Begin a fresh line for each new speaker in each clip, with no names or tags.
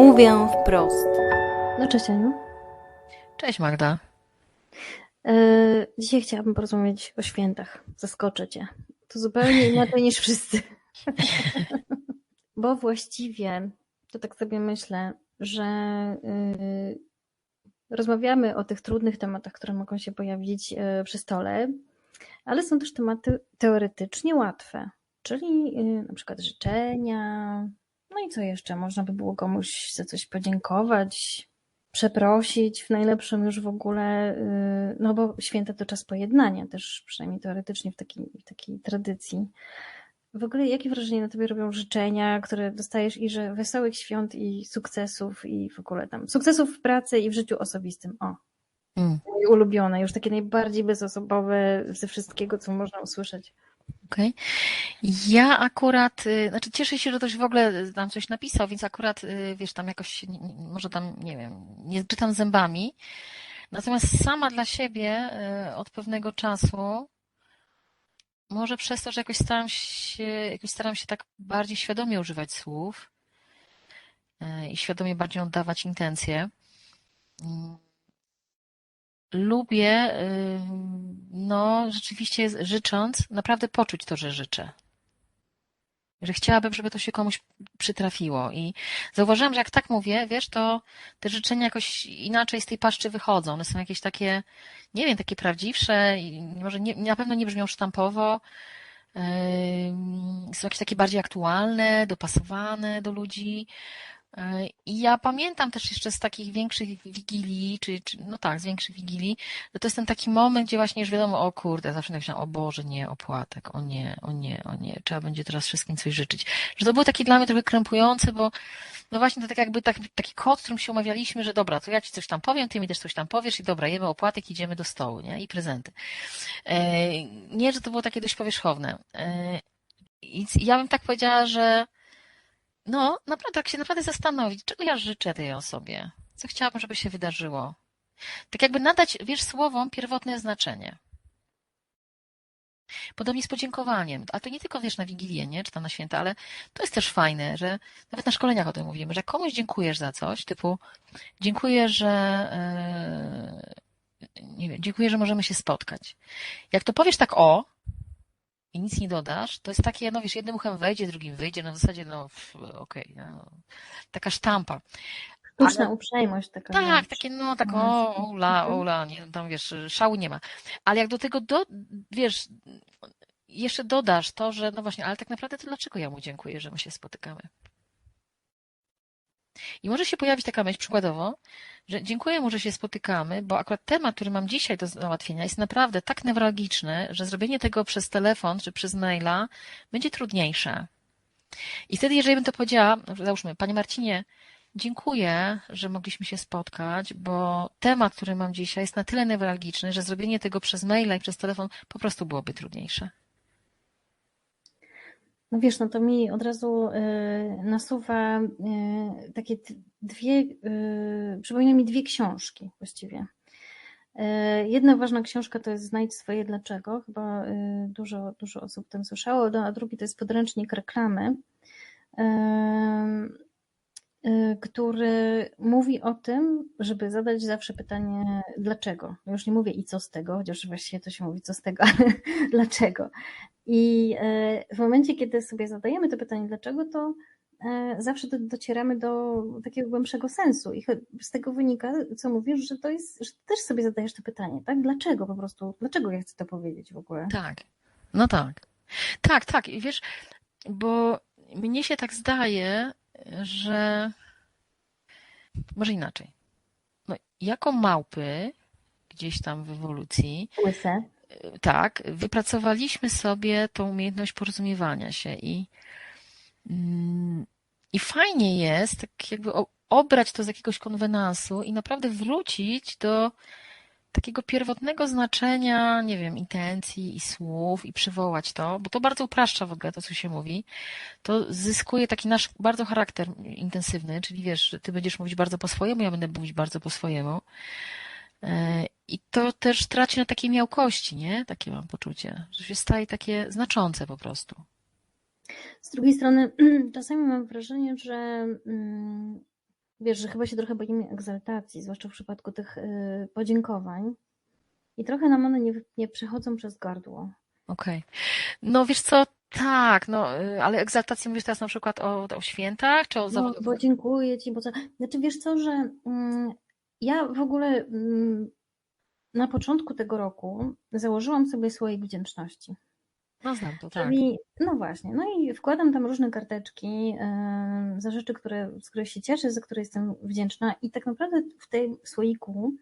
Mówię wprost.
No cześć Aniu.
Cześć Magda.
Yy, dzisiaj chciałabym porozmawiać o świętach. Zaskoczę cię. To zupełnie inaczej niż wszyscy. Bo właściwie, to tak sobie myślę, że yy, rozmawiamy o tych trudnych tematach, które mogą się pojawić yy, przy stole, ale są też tematy teoretycznie łatwe, czyli yy, na przykład życzenia. No i co jeszcze? Można by było komuś za coś podziękować, przeprosić w najlepszym już w ogóle, yy, no bo święta to czas pojednania, też przynajmniej teoretycznie w takiej, w takiej tradycji. W ogóle jakie wrażenie na tobie robią życzenia, które dostajesz i że wesołych świąt i sukcesów i w ogóle tam sukcesów w pracy i w życiu osobistym. O,
Mm.
ulubione, już takie najbardziej bezosobowe ze wszystkiego, co można usłyszeć.
Okej. Ja akurat, y, znaczy cieszę się, że ktoś w ogóle tam coś napisał, więc akurat, y, wiesz, tam jakoś, może tam, nie wiem, nie czytam zębami. Natomiast sama dla siebie y, od pewnego czasu, może przez to, że jakoś staram się, jakoś staram się tak bardziej świadomie używać słów i świadomie bardziej oddawać intencje. Lubię, y, no rzeczywiście życząc, naprawdę poczuć to, że życzę. Że chciałabym, żeby to się komuś przytrafiło. I zauważyłam, że jak tak mówię, wiesz, to te życzenia jakoś inaczej z tej paszczy wychodzą. One są jakieś takie, nie wiem, takie prawdziwsze, może nie, na pewno nie brzmią sztampowo. Ym, Są jakieś takie bardziej aktualne, dopasowane do ludzi. I ja pamiętam też jeszcze z takich większych wigilii, czy, czy no tak, z większych wigilii, że to jest ten taki moment, gdzie właśnie już wiadomo, o kurde, zawsze tak myślałam, o Boże, nie, opłatek, o nie, o nie, o nie, trzeba będzie teraz wszystkim coś życzyć. Że to było takie dla mnie trochę krępujące, bo no właśnie to tak jakby tak, taki kod, którym się umawialiśmy, że dobra, to ja ci coś tam powiem, ty mi też coś tam powiesz i dobra, jemy opłatek, idziemy do stołu, nie? I prezenty. Yy, Nie, że to było takie dość powierzchowne. Yy, I ja bym tak powiedziała, że no, naprawdę, tak się naprawdę zastanowić, czego ja życzę tej osobie, co chciałabym, żeby się wydarzyło. Tak jakby nadać, wiesz, słowom pierwotne znaczenie. Podobnie z podziękowaniem, a to nie tylko, wiesz, na Wigilię, nie, czy tam na święta, ale to jest też fajne, że nawet na szkoleniach o tym mówimy, że jak komuś dziękujesz za coś, typu dziękuję, że yy, nie wiem, dziękuję, że możemy się spotkać. Jak to powiesz tak o, i nic nie dodasz, to jest takie, no wiesz, jednym uchem wejdzie, drugim wyjdzie, no w zasadzie, no okej, no, taka sztampa.
Sztuczna
Ale-
uprzejmość taka.
Tak, takie, no tak,
Mhm.
o, ula,
Mhm.
ula, nie, tam wiesz, szału nie ma. Ale jak do tego, do, wiesz, jeszcze dodasz to, że no właśnie, ale tak naprawdę to dlaczego ja mu dziękuję, że my się spotykamy? I może się pojawić taka myśl przykładowo, że dziękuję mu, że się spotykamy, bo akurat temat, który mam dzisiaj do załatwienia jest naprawdę tak newralgiczny, że zrobienie tego przez telefon czy przez maila będzie trudniejsze. I wtedy, jeżeli bym to powiedziała, załóżmy, Panie Marcinie, dziękuję, że mogliśmy się spotkać, bo temat, który mam dzisiaj jest na tyle newralgiczny, że zrobienie tego przez maila i przez telefon po prostu byłoby trudniejsze.
No wiesz, no to mi od razu y, nasuwa y, takie dwie, y, przypomina mi dwie książki właściwie. Jedna ważna książka to jest Znajdź swoje dlaczego, chyba dużo, dużo osób o tym słyszało, a drugi to jest podręcznik reklamy, który mówi o tym, żeby zadać zawsze pytanie dlaczego. Już nie mówię i co z tego, chociaż właściwie to się mówi co z tego, ale dlaczego. I e, w momencie, kiedy sobie zadajemy to pytanie, dlaczego, to e, zawsze do, docieramy do takiego głębszego sensu. I z tego wynika, co mówisz, że to jest, że też sobie zadajesz to pytanie, tak? Dlaczego po prostu, dlaczego ja chcę to powiedzieć w ogóle?
Tak, no tak. Tak, tak. I wiesz, bo mnie się tak zdaje, że może inaczej. No, jako małpy, gdzieś tam w ewolucji,
Łyse.
tak, wypracowaliśmy sobie tą umiejętność porozumiewania się i, mm, i fajnie jest tak jakby obrać to z jakiegoś konwenansu i naprawdę wrócić do takiego pierwotnego znaczenia, nie wiem, intencji i słów i przywołać to, bo to bardzo upraszcza w ogóle to, co się mówi. To zyskuje taki nasz bardzo charakter intensywny, czyli wiesz, ty będziesz mówić bardzo po swojemu, ja będę mówić bardzo po swojemu. E, I to też traci na takiej miałkości, nie? Takie mam poczucie, że się staje takie znaczące po prostu.
Z drugiej strony, czasami mam wrażenie, że mm, wiesz, że chyba się trochę boimy egzaltacji, zwłaszcza w przypadku tych y, podziękowań. I trochę nam one nie, nie przechodzą przez gardło.
Okej. Okay. No wiesz co, tak, no, y, ale egzaltację mówisz teraz na przykład o, o świętach, czy o
no, bo dziękuję Ci, bo co... Znaczy wiesz co, że mm, ja w ogóle mm, na początku tego roku założyłam sobie słoik wdzięczności.
No znam to, tak.
No właśnie, no i wkładam tam różne karteczki yy, za rzeczy, które, z których się cieszę, za które jestem wdzięczna i tak naprawdę w tym słoiku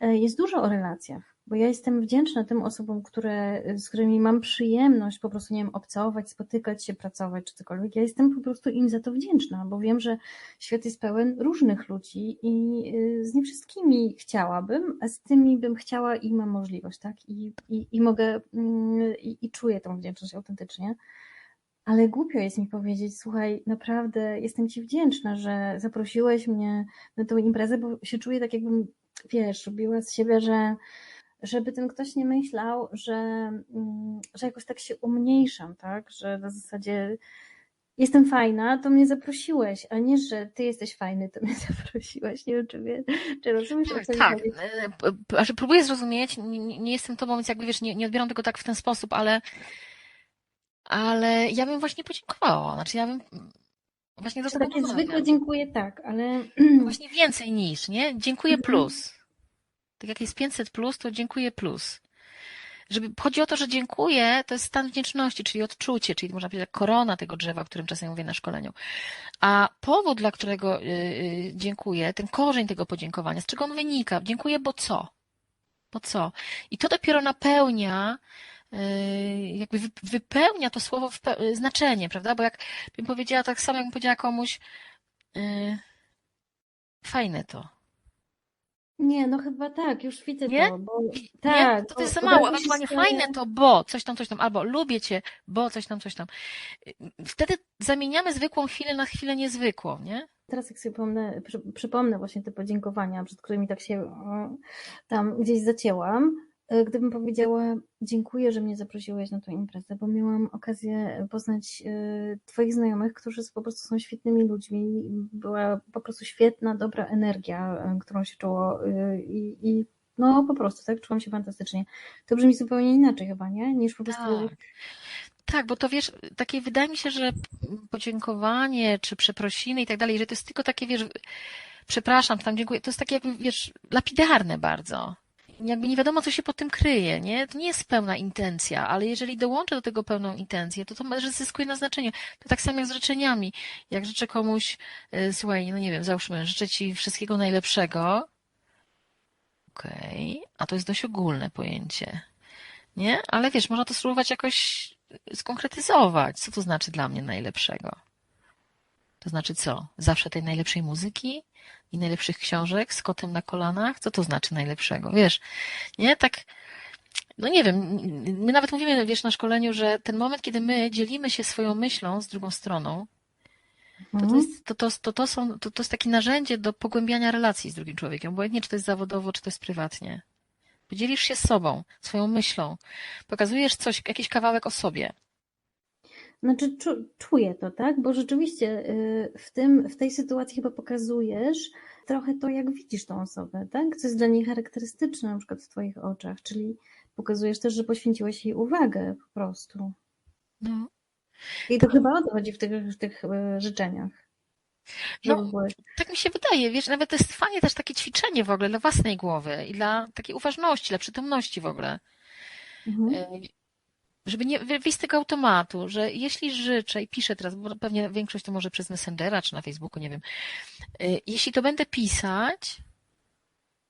yy, jest dużo o relacjach bo ja jestem wdzięczna tym osobom, które, z którymi mam przyjemność po prostu, nie wiem, obcować, spotykać się, pracować czy cokolwiek. Ja jestem po prostu im za to wdzięczna, bo wiem, że świat jest pełen różnych ludzi i y, z nie wszystkimi chciałabym, a z tymi bym chciała i mam możliwość, tak? I, i, i mogę, mm, i, i czuję tą wdzięczność autentycznie. Ale głupio jest mi powiedzieć, słuchaj, naprawdę jestem Ci wdzięczna, że zaprosiłeś mnie na tę imprezę, bo się czuję tak, jakbym, wiesz, robiła z siebie, że żeby ten ktoś nie myślał, że, mm, że jakoś tak się umniejszam, tak? Że na zasadzie jestem fajna, to mnie zaprosiłeś, a nie, że ty jesteś fajny, to mnie zaprosiłeś. Nie wiem, czy, wie, czy rozumiesz,
tak, co tak. Znaczy, próbuję zrozumieć, nie, nie jestem tobą, więc jakby wiesz, nie, nie odbieram tego tak w ten sposób, ale ale ja bym właśnie podziękowała. Znaczy ja bym właśnie do
tego Takie zwykle dziękuję tak, ale...
Właśnie więcej niż, nie? Dziękuję mhm. plus. Tak jak jest 500 plus, to dziękuję plus. Żeby, chodzi o to, że dziękuję, to jest stan wdzięczności, czyli odczucie, czyli można powiedzieć korona tego drzewa, o którym czasem mówię na szkoleniu. A powód, dla którego yy, dziękuję, ten korzeń tego podziękowania, z czego on wynika? Dziękuję, bo co? Bo co? I to dopiero napełnia y, jakby wypełnia to słowo znaczenie, prawda? Bo jak bym powiedziała tak samo, jakbym powiedziała komuś yy, fajne to,
nie, no chyba tak, już widzę
Nie?
to, bo
tak.
Nie?
To, to jest za mało. Ewentualnie fajne to, bo coś tam, coś tam, albo lubię cię, bo coś tam, coś tam. Wtedy zamieniamy zwykłą chwilę na chwilę niezwykłą, nie?
Teraz jak sobie przypomnę, przy, przypomnę właśnie te podziękowania, przed którymi tak się tam gdzieś zacięłam, gdybym powiedziała, dziękuję, że mnie zaprosiłeś na tę imprezę, bo miałam okazję poznać e, Twoich znajomych, którzy po prostu są świetnymi ludźmi. Była po prostu świetna, dobra energia, e, którą się czuło i, i no po prostu, tak, czułam się fantastycznie. To brzmi zupełnie inaczej chyba, nie? Niż po prostu...
Tak. Tak, bo to wiesz, takie wydaje mi się, że podziękowanie, czy przeprosiny i tak dalej, że to jest tylko takie, wiesz, przepraszam, tam dziękuję, to jest takie wiesz, lapidarne bardzo jakby nie wiadomo, co się pod tym kryje, nie? To nie jest pełna intencja, ale jeżeli dołączę do tego pełną intencję, to to zyskuje na znaczeniu. To tak samo jak z życzeniami. Jak życzę komuś, y, słuchaj, no nie wiem, załóżmy, życzę Ci wszystkiego najlepszego, okej, okay. a to jest dość ogólne pojęcie, nie? Ale wiesz, można to spróbować jakoś skonkretyzować. Co to znaczy dla mnie najlepszego? To znaczy co? Zawsze tej najlepszej muzyki? i najlepszych książek z kotem na kolanach? Co to znaczy najlepszego? Wiesz, nie? Tak, no nie wiem, my nawet mówimy, wiesz, na szkoleniu, że ten moment, kiedy my dzielimy się swoją myślą z drugą stroną, to, to, mhm. jest, to, to, to, to, są, to, to jest takie narzędzie do pogłębiania relacji z drugim człowiekiem, obojętnie czy to jest zawodowo, czy to jest prywatnie. Podzielisz się sobą, swoją myślą, pokazujesz coś, jakiś kawałek o sobie.
Znaczy, czu, czuję to, tak? Bo rzeczywiście y, w, tym, w tej sytuacji chyba pokazujesz trochę to, jak widzisz tą osobę, tak? Co jest dla niej charakterystyczne, na przykład w Twoich oczach, czyli pokazujesz też, że poświęciłeś jej uwagę po prostu. No. I to chyba o to chodzi w tych, w tych y, życzeniach.
No, tak mi się wydaje, wiesz, nawet to jest fajnie też takie ćwiczenie w ogóle dla własnej głowy i dla takiej uważności, dla przytomności w ogóle. Mhm. Żeby nie wyjść z tego automatu, że jeśli życzę i piszę teraz, bo pewnie większość to może przez Messengera czy na Facebooku, nie wiem, y, jeśli to będę pisać,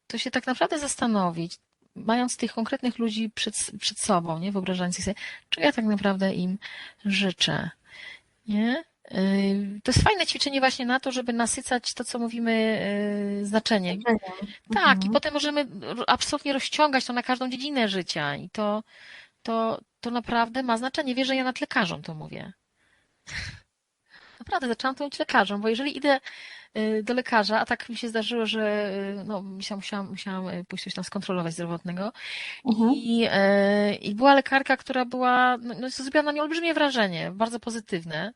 to się tak naprawdę zastanowić, mając tych konkretnych ludzi przed, przed sobą, nie, wyobrażając sobie, czy ja tak naprawdę im życzę, nie? Y, to jest fajne ćwiczenie właśnie na to, żeby nasycać to, co mówimy, y, znaczeniem. Tak, mhm. i potem możemy absolutnie rozciągać to na każdą dziedzinę życia i to, to, to naprawdę ma znaczenie. Wiesz, że ja nad lekarzom to mówię. Naprawdę, zaczęłam to mówić lekarzom, bo jeżeli idę y, do lekarza, a tak mi się zdarzyło, że y, no, musiałam, musiałam y, pójść coś tam skontrolować zdrowotnego mhm. i, i była lekarka, która była, no, no zrobiła na mnie olbrzymie wrażenie, bardzo pozytywne.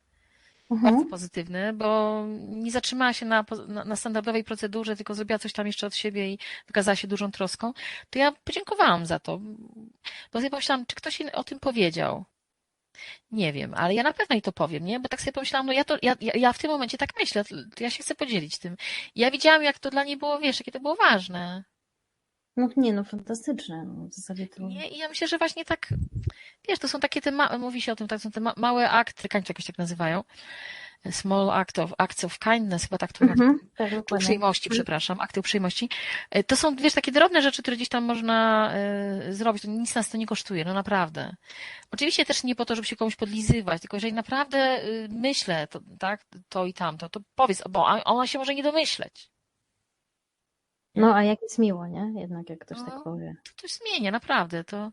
Mhm.
bardzo pozytywny, bo nie zatrzymała się na, na, na standardowej procedurze, tylko zrobiła coś tam jeszcze od siebie i wykazała się dużą troską, to ja podziękowałam za to. Bo sobie pomyślałam, czy ktoś o tym powiedział. Nie wiem, ale ja na pewno jej to powiem, nie? Bo tak sobie pomyślałam, no ja to, ja, ja, w tym momencie tak myślę, ja się chcę podzielić tym. Ja widziałam, jak to dla niej było, wiesz, jakie to było ważne.
No nie, no fantastyczne. No, w zasadzie to...
Nie? I ja myślę, że właśnie tak, wiesz, to są takie te, ma- mówi się o tym, tak, są te ma- małe akty, kańczy jakoś tak nazywają. Small act of, acts of kindness, chyba tak to
Mhm, tak,
uprzejmości, przepraszam, akty uprzejmości. E, To są, wiesz, takie drobne rzeczy, które gdzieś tam można e, zrobić. To nic nas to nie kosztuje, no naprawdę. Oczywiście też nie po to, żeby się komuś podlizywać, tylko jeżeli naprawdę y, myślę, to, tak, to i tamto, to powiedz, bo ona się może nie domyśleć.
No, a jak jest miło, nie? Jednak jak ktoś
No.
tak powie.
To coś zmienia, naprawdę. To,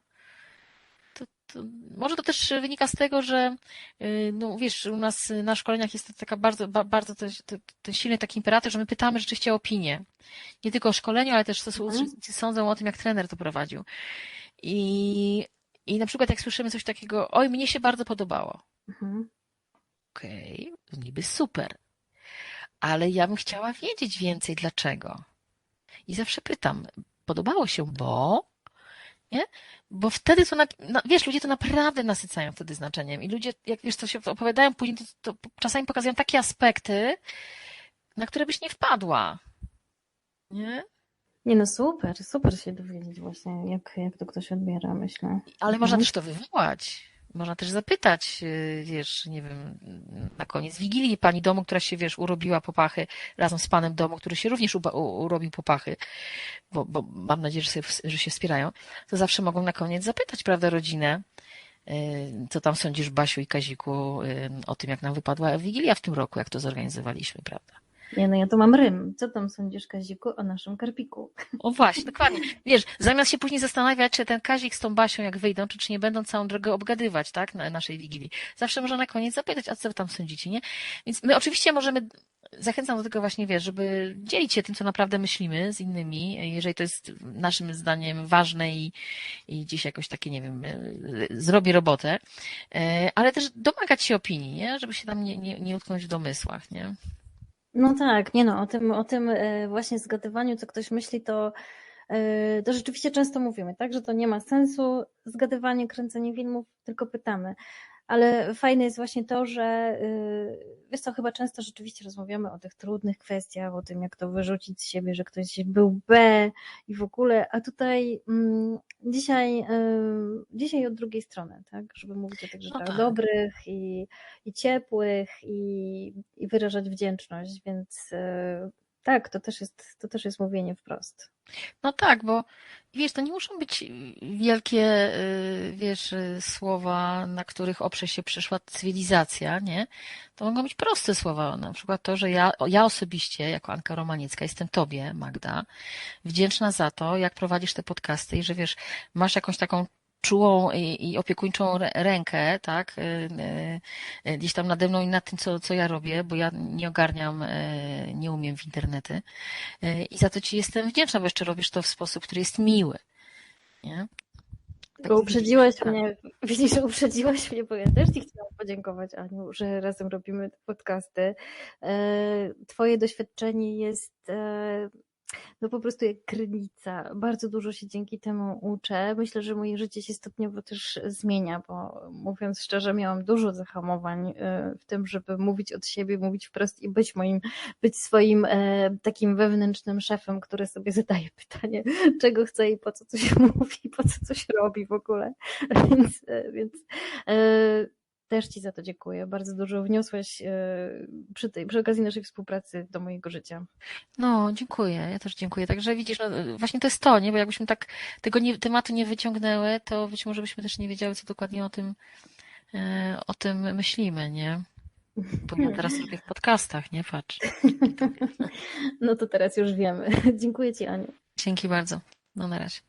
to, to, może to też wynika z tego, że y, no wiesz, u nas na szkoleniach jest to taka bardzo, ba- bardzo ten silny taki imperatyw, że my pytamy rzeczywiście o opinię. Nie tylko o szkoleniu, ale też co
Mhm.
sądzą o tym, jak trener to prowadził. I, I na przykład jak słyszymy coś takiego, oj, mnie się bardzo podobało.
Mhm.
Okej, niby super. Ale ja bym chciała wiedzieć więcej, dlaczego. I zawsze pytam, podobało się, bo? Nie? Bo wtedy to, na, na, wiesz, ludzie to naprawdę nasycają wtedy znaczeniem. I ludzie, jak wiesz, co się opowiadają później, to, to czasami pokazują takie aspekty, na które byś nie wpadła. Nie?
Nie no, super, super się dowiedzieć właśnie, jak, jak to ktoś odbiera, myślę.
Ale można
Mhm.
też to wywołać. Można też zapytać, yy, wiesz, nie wiem, na koniec Wigilii pani domu, która się, wiesz, urobiła popachy razem z panem domu, który się również urobił popachy, bo, bo mam nadzieję, że, sobie, że się wspierają, to zawsze mogą na koniec zapytać, prawda, rodzinę, yy, co tam sądzisz, Basiu i Kaziku, yy, o tym, jak nam wypadła Wigilia w tym roku, jak to zorganizowaliśmy, prawda?
Nie no, ja tu mam rym. Co tam sądzisz, Kaziku, o naszym karpiku?
O właśnie, dokładnie. Wiesz, zamiast się później zastanawiać, czy ten Kazik z tą Basią, jak wyjdą, czy, czy nie będą całą drogę obgadywać, tak, na naszej Wigilii. Zawsze można na koniec zapytać, a co tam sądzicie, nie? Więc my oczywiście możemy, zachęcam do tego właśnie, wiesz, żeby dzielić się tym, co naprawdę myślimy z innymi, jeżeli to jest naszym zdaniem ważne i, i gdzieś jakoś takie, nie wiem, e, zrobi robotę, E, ale też domagać się opinii, nie? Żeby się tam nie, nie, nie utknąć w domysłach, nie?
No tak, nie no, o tym, o tym e, właśnie zgadywaniu, co ktoś myśli, to, e, to rzeczywiście często mówimy, tak, że to nie ma sensu zgadywanie, kręcenie filmów, tylko pytamy. Ale fajne jest właśnie to, że y, wiesz co, chyba często rzeczywiście rozmawiamy o tych trudnych kwestiach, o tym, jak to wyrzucić z siebie, że ktoś był B i w ogóle, a tutaj mm, dzisiaj, y, dzisiaj od drugiej strony, tak, żeby mówić o tych rzeczach
tak.
dobrych i, i ciepłych i, i wyrażać wdzięczność, więc y, tak, to też jest, to też jest mówienie wprost.
No tak, bo wiesz, to nie muszą być wielkie, y, wiesz, y, słowa, na których oprze się przyszła cywilizacja, nie? To mogą być proste słowa, na przykład to, że ja, ja osobiście, jako Anka Romaniecka, jestem Tobie, Magda, wdzięczna za to, jak prowadzisz te podcasty i że wiesz, masz jakąś taką czułą i, i opiekuńczą rę- rękę, tak, y, y, y, gdzieś tam nade mną i nad tym, co, co ja robię, bo ja nie ogarniam, nie umiem w internety. I za to Ci jestem wdzięczna, bo jeszcze robisz to w sposób, który jest miły. Nie?
Tylko uprzedziłaś
tak.
mnie, widzisz, uprzedziłaś mnie, bo ja też Ci chciałam podziękować, Aniu, że razem robimy te podcasty. Twoje doświadczenie jest no po prostu jak krynica. Bardzo dużo się dzięki temu uczę. Myślę, że moje życie się stopniowo też zmienia, bo mówiąc szczerze, miałam dużo zahamowań e, w tym, żeby mówić od siebie, mówić wprost i być moim, być swoim e, takim wewnętrznym szefem, który sobie zadaje pytanie, czego chce i po co coś mówi, po co coś robi w ogóle. Więc, e, więc e, też Ci za to dziękuję. Bardzo dużo wniosłeś e, przy, tej, przy okazji naszej współpracy do mojego życia.
No, dziękuję, ja też dziękuję. Także widzisz, no, właśnie to jest to, nie? Bo jakbyśmy tak tego nie, tematu nie wyciągnęły, to być może byśmy też nie wiedziały, co dokładnie o tym, e, o tym myślimy, nie? Bo ja teraz robię w podcastach, nie? Patrz.
No to teraz już wiemy. Dziękuję Ci, Aniu.
Dzięki bardzo. No na razie.